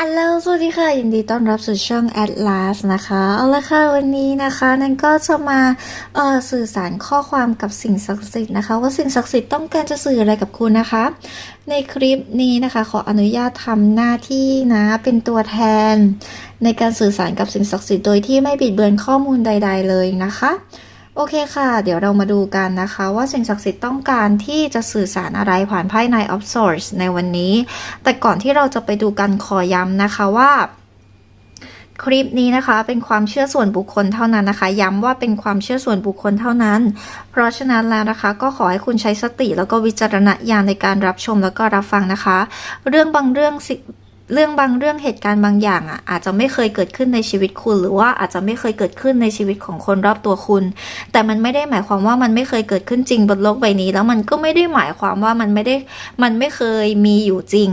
อัลโหลสวัสดีค่ะ ยินดีต้อนรับสู่ช่อง Atlas นะคะ เอาละค่ะ วันนี้นะคะนันก็จะมาเอ่อสื่อสารข้อความกับสิ่งศักดิ์สิทธิ์นะคะ ว่าสิ่งศักดิ์สิทธิ์ต้องการจะสื่ออะไรกับคุณนะคะ ในคลิปนี้นะคะ ขออนุญาตทำหน้าที่นะ เป็นตัวแทน ในการสื่อสารกับสิ่งศักดิ์สิทธิ์โดยที่ไม่บิดเบือนข้อมูลใด ๆ เลยนะคะ โอเคค่ะ เดี๋ยวเรามาดูกันนะคะ ว่าสิ่งศักดิ์สิทธิ์ต้องการที่จะสื่อสารอะไรผ่านไพ่ Nine of Swords ในวันนี้ แต่ก่อนที่เราจะไปดูกันขอย้ำนะคะว่าคลิปนี้นะคะเป็นความเชื่อส่วนบุคคลเท่านั้นนะคะ ย้ำว่าเป็นความเชื่อส่วนบุคคลเท่านั้น เพราะฉะนั้นแล้วนะคะ ก็ขอให้คุณใช้สติแล้วก็วิจารณญาณในการรับชมแล้วก็รับฟังนะคะ เรื่องบางเรื่อง เรื่องบางเรื่องเหตุการณ์บางอย่างอะอาจจะไม่เคยเกิดขึ้นในชีวิตคุณ หรือว่าอาจจะไม่เคยเกิดขึ้นในชีวิตของคนรอบตัวคุณ แต่มันไม่ได้หมายความว่ามันไม่เคยเกิดขึ้นจริงบนโลกใบนี้ แล้วมันก็ไม่ได้หมายความว่ามันไม่ได้มันไม่เคยมีอยู่จริง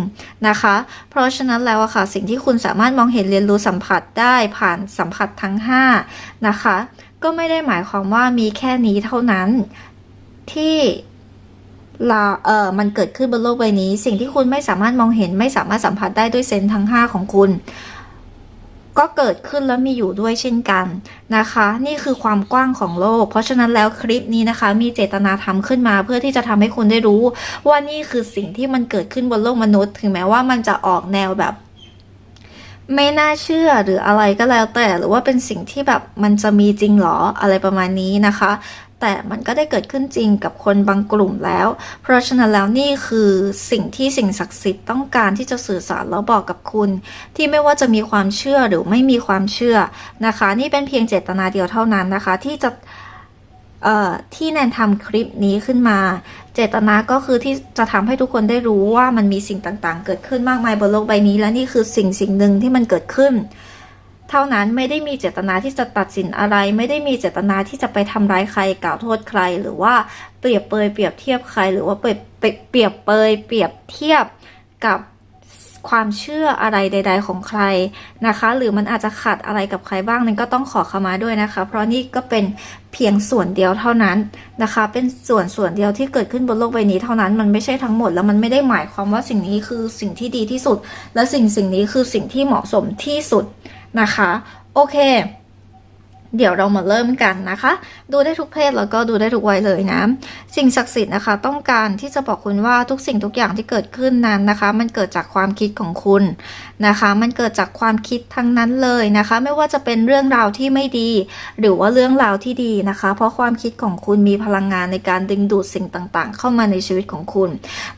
นะคะ เพราะฉะนั้นแล้วอะค่ะสิ่งที่คุณสามารถมองเห็นเรียนรู้สัมผัสได้ผ่านสัมผัสทั้ง 5 นะคะ ก็ไม่ได้หมายความว่ามีแค่นี้เท่านั้นที่ เราเออมันเกิดขึ้นบนโลกใบนี้ สิ่งที่คุณไม่สามารถมองเห็นไม่สามารถสัมผัสได้ด้วยเซนส์ทั้ง 5 ของคุณ ก็เกิดขึ้นแล้วมีอยู่ด้วยเช่นกันนะคะ นี่คือความกว้างของโลก เพราะฉะนั้นแล้วคลิปนี้นะคะ มีเจตนาทำขึ้นมา เพื่อที่จะทำให้คุณได้รู้ ว่านี่คือสิ่งที่มันเกิดขึ้นบนโลกมนุษย์ ถึงแม้ว่ามันจะออกแนวแบบไม่น่าเชื่อหรืออะไรก็แล้วแต่หรือว่าเป็นสิ่งที่แบบมันจะมีจริงหรออะไรประมาณนี้นะคะ แต่มันก็ได้เกิดขึ้นจริงกับคนบางกลุ่มแล้ว เพราะฉะนั้นแล้วนี่คือสิ่งที่สิ่งศักดิ์สิทธิ์ต้องการที่จะสื่อสารแล้วบอกกับคุณ ที่ไม่ว่าจะมีความเชื่อหรือไม่มีความเชื่อนะคะ นี่เป็นเพียงเจตนาเดียวเท่านั้นนะคะ ที่จะเอ่อที่แนนทำคลิปนี้ขึ้นมา เจตนาก็คือที่จะทำให้ทุกคนได้รู้ว่ามันมีสิ่งต่างๆ เกิดขึ้นมากมายบนโลกใบนี้ และนี่คือสิ่งสิ่งหนึ่งที่มันเกิดขึ้น เท่านั้นไม่ได้มีเจตนาที่จะตัดสินอะไร ไม่ได้มีเจตนาที่จะไปทำร้ายใครกล่าวโทษใคร หรือว่าเปรียบเปยเปรียบเทียบใคร หรือว่าเปรียบเปรียบเปรียบเปรียบเทียบกับความเชื่ออะไรใด ๆ ของใครนะคะ หรือมันอาจจะขัดอะไรกับใครบ้างนั้นก็ต้องขอขมาด้วยนะคะ เพราะนี่ก็เป็นเพียงส่วนเดียวเท่านั้นนะคะ เป็นส่วนส่วนเดียวที่เกิดขึ้นบนโลกใบนี้เท่านั้นมันไม่ใช่ทั้งหมดแล้วมันไม่ได้หมายความว่าสิ่งนี้คือสิ่งที่ดีที่สุด และสิ่งสิ่งนี้คือสิ่งที่เหมาะสมที่สุด นะคะ โอเค เดี๋ยวเรามาเริ่มกันนะคะ ดูได้ทุกเพศแล้วก็ดูได้ทุกวัยเลยนะ สิ่งศักดิ์สิทธิ์นะคะ ต้องการที่จะบอกคุณว่าทุกสิ่งทุกอย่างที่เกิดขึ้นนั้นนะคะ มันเกิดจากความคิดของคุณนะคะ มันเกิดจากความคิดทั้งนั้นเลยนะคะ ไม่ว่าจะเป็นเรื่องราวที่ไม่ดี หรือว่าเรื่องราวที่ดีนะคะ เพราะความคิดของคุณมีพลังงานในการดึงดูดสิ่งต่างๆ เข้ามาในชีวิตของคุณ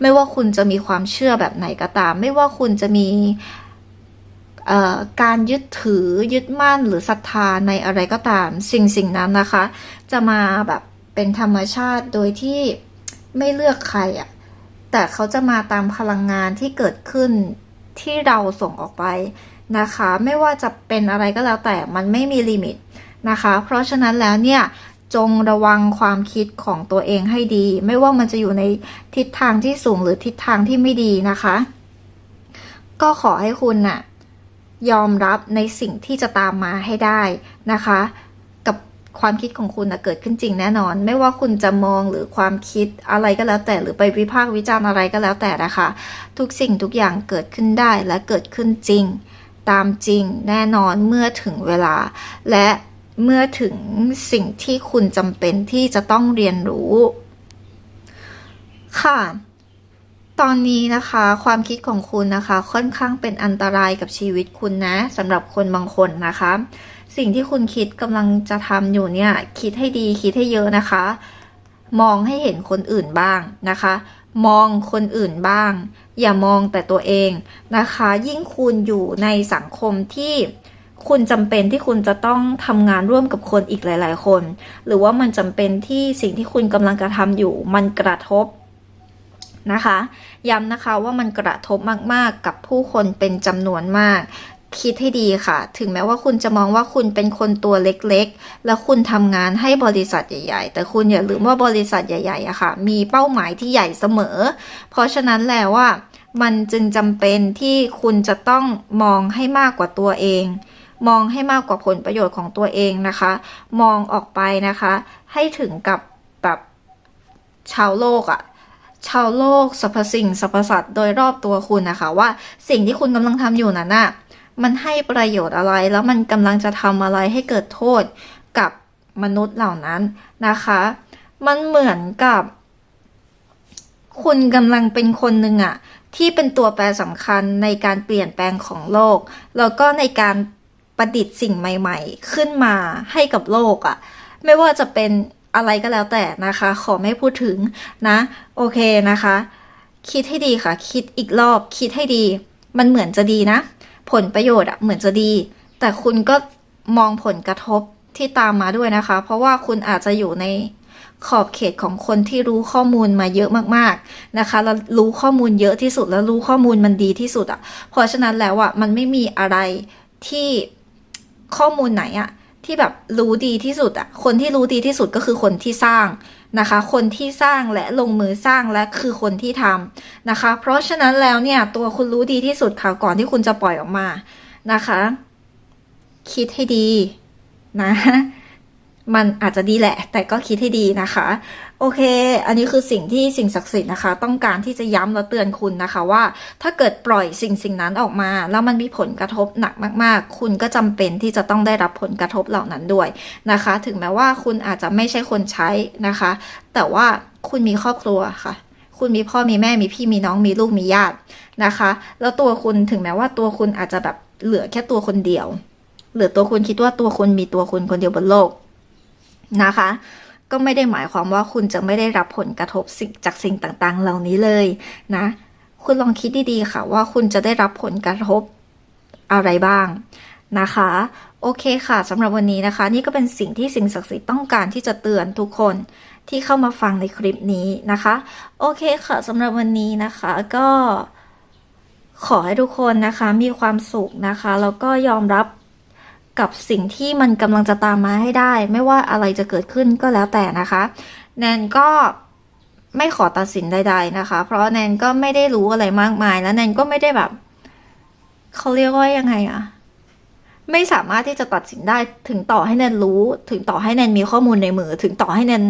ไม่ว่าคุณจะมีความเชื่อแบบไหนก็ตาม ไม่ว่าคุณจะมี การยึดถือยึดมั่นหรือศรัทธาในอะไรก็ตามสิ่งสิ่งนั้นนะคะ จะมาแบบเป็นธรรมชาติโดยที่ไม่เลือกใครอะ่ะแต่เขาจะมาตามพลังงานที่เกิดขึ้นที่เราส่งออกไปนะคะ ไม่ว่าจะเป็นอะไรก็แล้วแต่มันไม่มีลิมิตนะคะ เพราะฉะนั้นแล้วเนี่ยจงระวังความคิดของตัวเองให้ดี ไม่ว่ามันจะอยู่ในทิศทางที่สูงหรือทิศทางที่ไม่ดีนะคะ ก็ขอให้คุณน่ะ ยอมรับในสิ่งที่จะตามมาให้ได้นะคะ กับความคิดของคุณนะเกิดขึ้นจริงแน่นอน ไม่ว่าคุณจะมองหรือความคิดอะไรก็แล้วแต่หรือไปวิพากษ์วิจารณ์อะไรก็แล้วแต่นะคะ ทุกสิ่งทุกอย่างเกิดขึ้นได้และเกิดขึ้นจริง ตามจริงแน่นอนเมื่อถึงเวลา และเมื่อถึงสิ่งที่คุณจำเป็นที่จะต้องเรียนรู้ ค่ะ ตอนนี้นะคะความคิดของคุณนะคะค่อนข้างเป็นอันตรายกับชีวิตคุณนะสำหรับคนบางคนนะคะ สิ่งที่คุณคิดกำลังจะทำอยู่เนี่ยคิดให้ดีคิดให้เยอะนะคะ มองให้เห็นคนอื่นบ้างนะคะ มองคนอื่นบ้าง อย่ามองแต่ตัวเองนะคะ ยิ่งคุณอยู่ในสังคมที่คุณจำเป็นที่คุณจะต้องทำงานร่วมกับคนอีกหลาย ๆ คน หรือว่ามันจำเป็นที่สิ่งที่คุณกำลังกระทำอยู่ มันกระทบ นะคะ ย้ำนะคะว่ามันกระทบมากๆกับผู้คนเป็นจำนวนมากคิดให้ดีค่ะ ถึงแม้ว่าคุณจะมองว่าคุณเป็นคนตัวเล็กๆ แล้วคุณทำงานให้บริษัทใหญ่ ๆ แต่คุณอย่าลืมว่าบริษัทใหญ่ๆอะค่ะ มีเป้าหมายที่ใหญ่เสมอ เพราะฉะนั้นแล้วว่ามันจึงจำเป็นที่คุณจะต้องมองให้มากกว่าตัวเอง มองให้มากกว่าผลประโยชน์ของตัวเองนะคะ มองออกไปนะคะ ให้ถึงกับแบบชาวโลกอะ ชาวโลกสรรพสิ่งสรรพสัตว์โดยรอบตัวคุณนะคะ ว่าสิ่งที่คุณกำลังทำอยู่นั้นน่ะมันให้ประโยชน์อะไรแล้วมันกำลังจะทำอะไรให้เกิดโทษกับมนุษย์เหล่านั้นนะคะ มันเหมือนกับ คุณกำลังเป็นคนหนึ่งอะที่เป็นตัวแปรสำคัญในการเปลี่ยนแปลงของโลก แล้วก็ในการประดิษฐ์สิ่งใหม่ ๆ ขึ้นมาให้กับโลกอะไม่ว่าจะเป็น อะไรก็แล้วแต่นะคะ ขอไม่พูดถึงนะ โอเคนะคะ คิดให้ดีค่ะ คิดอีกรอบ คิดให้ดี มันเหมือนจะดีนะ ผลประโยชน์อะเหมือนจะดี แต่คุณก็มองผลกระทบที่ตามมาด้วยนะคะ เพราะว่าคุณอาจจะอยู่ในขอบเขตของคนที่รู้ข้อมูลมาเยอะมากๆนะคะ แล้วรู้ข้อมูลเยอะที่สุด แล้วรู้ข้อมูลมันดีที่สุดอะเพราะฉะนั้นแล้วอะมันไม่มีอะไรที่ข้อมูลไหนอะ ที่แบบรู้ดีที่สุดอะคนที่รู้ดีที่สุดก็คือคนที่สร้างนะคะ คนที่สร้างและลงมือสร้างและคือคนที่ทำนะคะ เพราะฉะนั้นแล้วเนี่ยตัวคุณรู้ดีที่สุดค่ะก่อนที่คุณจะปล่อยออกมานะคะ คิดให้ดีนะ มันอาจจะดีแหละ แต่ก็คิดให้ดีนะคะ โอเค อันนี้คือสิ่งที่สิ่งศักดิ์สิทธิ์นะคะ ต้องการที่จะย้ำและเตือนคุณนะคะว่า ถ้าเกิดปล่อยสิ่งสิ่งนั้นออกมา แล้วมันมีผลกระทบหนักมากๆ คุณก็จำเป็นที่จะต้องได้รับผลกระทบเหล่านั้นด้วยนะคะ ถึงแม้ว่าคุณอาจจะไม่ใช่คนใช้นะคะ แต่ว่าคุณมีครอบครัวค่ะ คุณมีพ่อมีแม่มีพี่มีน้องมีลูกมีญาตินะคะ แล้วตัวคุณถึงแม้ว่าตัวคุณอาจจะแบบเหลือแค่ตัวคนเดียวหรือตัวคุณคิดว่าตัวคุณมีตัวคุณคนเดียวบนโลกนะคะ ก็ไม่ได้หมายความว่าคุณจะไม่ได้รับผลกระทบสิ่งจากสิ่งต่างๆ เหล่านี้เลยนะ คุณลองคิดดีๆค่ะว่าคุณจะได้รับผลกระทบอะไรบ้างนะคะ โอเคค่ะสำหรับวันนี้นะคะ นี่ก็เป็นสิ่งที่สิ่งศักดิ์สิทธิ์ต้องการที่จะเตือนทุกคนที่เข้ามาฟังในคลิปนี้นะคะ โอเคค่ะสำหรับวันนี้นะคะก็ขอให้ทุกคนนะคะมีความสุขนะคะ แล้วก็ยอมรับ กับสิ่งที่มันกำลังจะตามมาให้ได้ ไม่ว่าอะไรจะเกิดขึ้นก็แล้วแต่นะคะ แนนก็ไม่ขอตัดสินใด ๆนะคะ เพราะแนนก็ไม่ได้รู้อะไรมากมาย แล้วแนนก็ไม่ได้แบบเขาเรียกว่ายังไงอะไม่สามารถที่จะตัดสินได้ถึงต่อให้แนนรู้ ถึงต่อให้แนนมีข้อมูลในมือ ถึงต่อให้แนน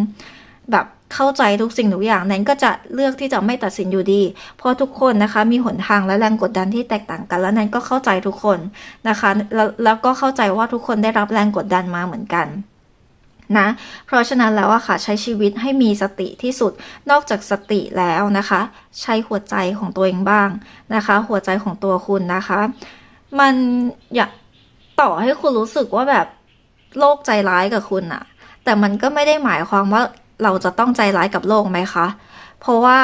แบบเข้าใจทุกสิ่งทุกอย่างแนนก็จะเลือกที่จะไม่ตัดสินอยู่ดี เพราะทุกคนนะคะมีหนทางและแรงกดดันที่แตกต่างกัน แล้วแนนก็เข้าใจทุกคนนะคะแล้วแล้วก็เข้าใจว่าทุกคนได้รับแรงกดดันมาเหมือนกันนะ เพราะฉะนั้นแล้วอะค่ะใช้ชีวิตให้มีสติที่สุด นอกจากสติแล้วนะคะ ใช้หัวใจของตัวเองบ้างนะคะ หัวใจของตัวคุณนะคะ มันอยากต่อให้คุณรู้สึกว่าแบบโลกใจร้ายกับคุณอะแต่มันก็ไม่ได้หมายความว่า เราจะต้องใจร้ายกับโลกไหมคะ เพราะว่า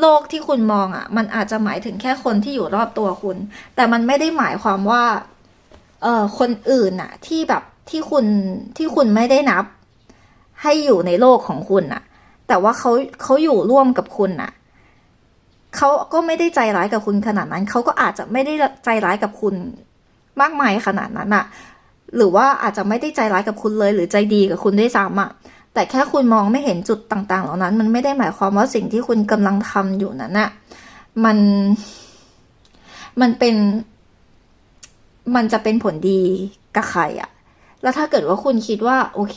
โลกที่คุณมองอะมันอาจจะหมายถึงแค่คนที่อยู่รอบตัวคุณ แต่มันไม่ได้หมายความว่า เอ่อคนอื่นอะที่แบบที่คุณที่คุณไม่ได้นับ ให้อยู่ในโลกของคุณอะแต่ว่าเขาเขาอยู่ร่วมกับคุณอะเขาก็ไม่ได้ใจร้ายกับคุณขนาดนั้น เขาก็อาจจะไม่ได้ใจร้ายกับคุณมากมายขนาดนั้นอะหรือว่าอาจจะไม่ได้ใจร้ายกับคุณเลย หรือใจดีกับคุณด้วยซ้ำอะ แต่แค่คุณมองไม่เห็นจุดต่างๆ เหล่านั้น มันไม่ได้หมายความว่าสิ่งที่คุณกำลังทำอยู่นั้นอะมันมันเป็นมันจะเป็นผลดีกับใครอะแล้วถ้าเกิดว่าคุณคิดว่า โอเค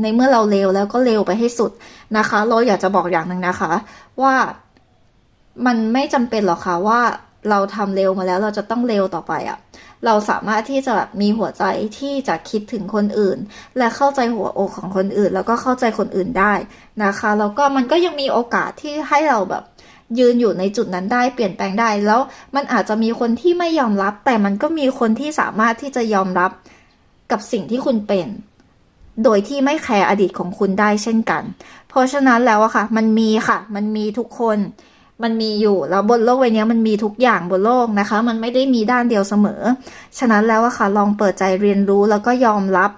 ในเมื่อเราเลวแล้วก็เลวไปให้สุดนะคะ เราอยากจะบอกอย่างหนึ่งนะคะ ว่ามันไม่จำเป็นหรอกค่ะว่าเราทำเร็วมาแล้วเราจะต้องเร็วต่อไปอะ เราสามารถที่จะแบบมีหัวใจที่จะคิดถึงคนอื่น และเข้าใจหัวอกของคนอื่น แล้วก็เข้าใจคนอื่นได้นะคะแล้วก็มันก็ยังมีโอกาสที่ให้เราแบบยืนอยู่ในจุดนั้นได้เปลี่ยนแปลงได้ แล้วมันอาจจะมีคนที่ไม่ยอมรับ แต่มันก็มีคนที่สามารถที่จะยอมรับกับสิ่งที่คุณเป็น โดยที่ไม่แคร์อดีตของคุณได้เช่นกัน เพราะฉะนั้นแล้วอะค่ะ มันมีค่ะ มันมีทุกคน มันมีอยู่แล้วบนโลกใบนี้มันมีทุกอย่างบนโลกนะคะ มันไม่ได้มีด้านเดียวเสมอ ฉะนั้นแล้วอะค่ะลองเปิดใจเรียนรู้แล้วก็ยอมรับ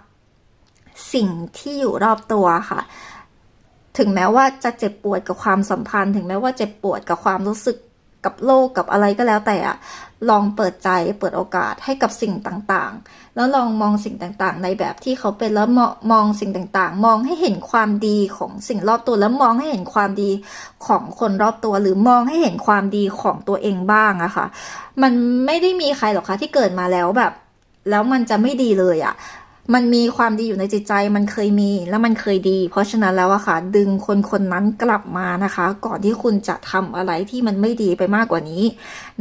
สิ่งที่อยู่รอบตัวค่ะ ถึงแม้ว่าจะเจ็บปวดกับความสัมพันธ์ ถึงแม้ว่าเจ็บปวดกับความรู้สึกกับโลกกับอะไรก็แล้วแต่อะ ลองเปิดใจเปิดโอกาสให้กับสิ่งต่างๆ แล้วลองมองสิ่งต่างๆ ในแบบที่เขาเป็นแล้วมองสิ่งต่างๆ มองให้เห็นความดีของสิ่งรอบตัวแล้วมองให้เห็นความดีของคนรอบตัว หรือมองให้เห็นความดีของตัวเองบ้างอะค่ะ มันไม่ได้มีใครหรอกคะที่เกิดมาแล้วแบบ แล้วมันจะไม่ดีเลยอะ มันมีความดีอยู่ในจิตใจมันเคยมีแล้วมันเคยดี เพราะฉะนั้นแล้วอะค่ะ ดึงคนคนนั้นกลับมานะคะ ก่อนที่คุณจะทำอะไรที่มันไม่ดีไปมากกว่านี้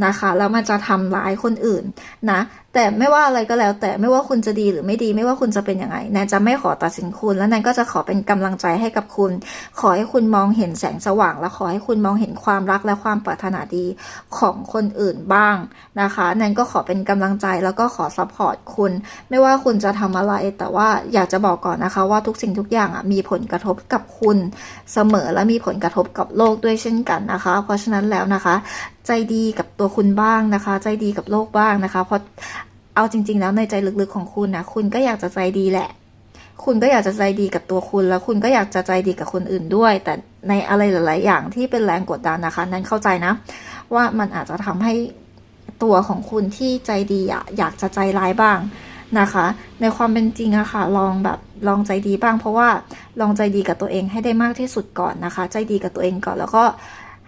นะคะ แล้วมันจะทำร้ายคนอื่นนะแต่ไม่ว่าอะไรก็แล้ว แต่ไม่ว่าคุณจะดีหรือไม่ดี ไม่ว่าคุณจะเป็นยังไงแนนจะไม่ขอตัดสินคุณ และแนนก็จะขอเป็นกำลังใจให้กับคุณ ขอให้คุณมองเห็นแสงสว่าง และขอให้คุณมองเห็นความรักและความปรารถนาดีของคนอื่นบ้างนะคะแนนก็ขอเป็นกำลังใจแล้วก็ขอซัพพอร์ตคุณ ไม่ว่าคุณจะทำอะไรแต่ว่าอยากจะบอกก่อนนะคะว่าทุกสิ่งทุกอย่างอะมีผลกระทบกับคุณเสมอและมีผลกระทบกับโลกด้วยเช่นกันนะคะ เพราะฉะนั้นแล้วนะคะ ใจดีกับตัวคุณบ้างนะคะ ใจดีกับโลกบ้างนะคะ เพราะเอาจริง ๆ แล้วในใจลึกๆของคุณนะคุณก็อยากจะใจดีแหละคุณก็อยากจะใจดีกับตัวคุณแล้วคุณก็อยากจะใจดีกับคนอื่นด้วย แต่ในอะไรหลาย ๆ อย่างที่เป็นแรงกดดันนะคะ นั้นเข้าใจนะ ว่ามันอาจจะทำให้ตัวของคุณที่ใจดีอะอยากจะใจร้ายบ้าง นะคะ ในความเป็นจริงอะค่ะ ลองแบบลองใจดีบ้าง เพราะว่าลองใจดีกับตัวเองให้ได้มากที่สุดก่อนนะคะ ใจดีกับตัวเองก่อนแล้วก็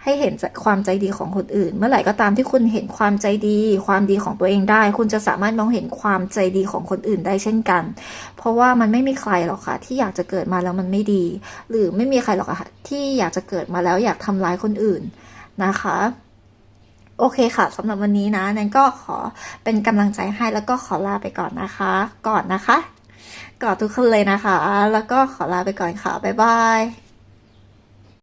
ให้เห็นความใจดีของคนอื่น เมื่อไหร่ก็ตามที่คุณเห็นความใจดี ความดีของตัวเองได้ คุณจะสามารถมองเห็นความใจดีของคนอื่นได้เช่นกัน เพราะว่ามันไม่มีใครหรอกค่ะ ที่อยากจะเกิดมาแล้วมันไม่ดี หรือไม่มีใครหรอกค่ะที่อยากจะเกิดมาแล้วอยากทำร้ายคนอื่นนะคะ โอเคค่ะสำหรับวันนี้นะแนนก็ขอเป็นกำลังใจให้แล้วก็ขอลาไปก่อนนะคะ ก่อนนะคะ ก่อนทุกคนเลยนะคะ แล้วก็ขอลาไปก่อนค่ะ บ๊ายบาย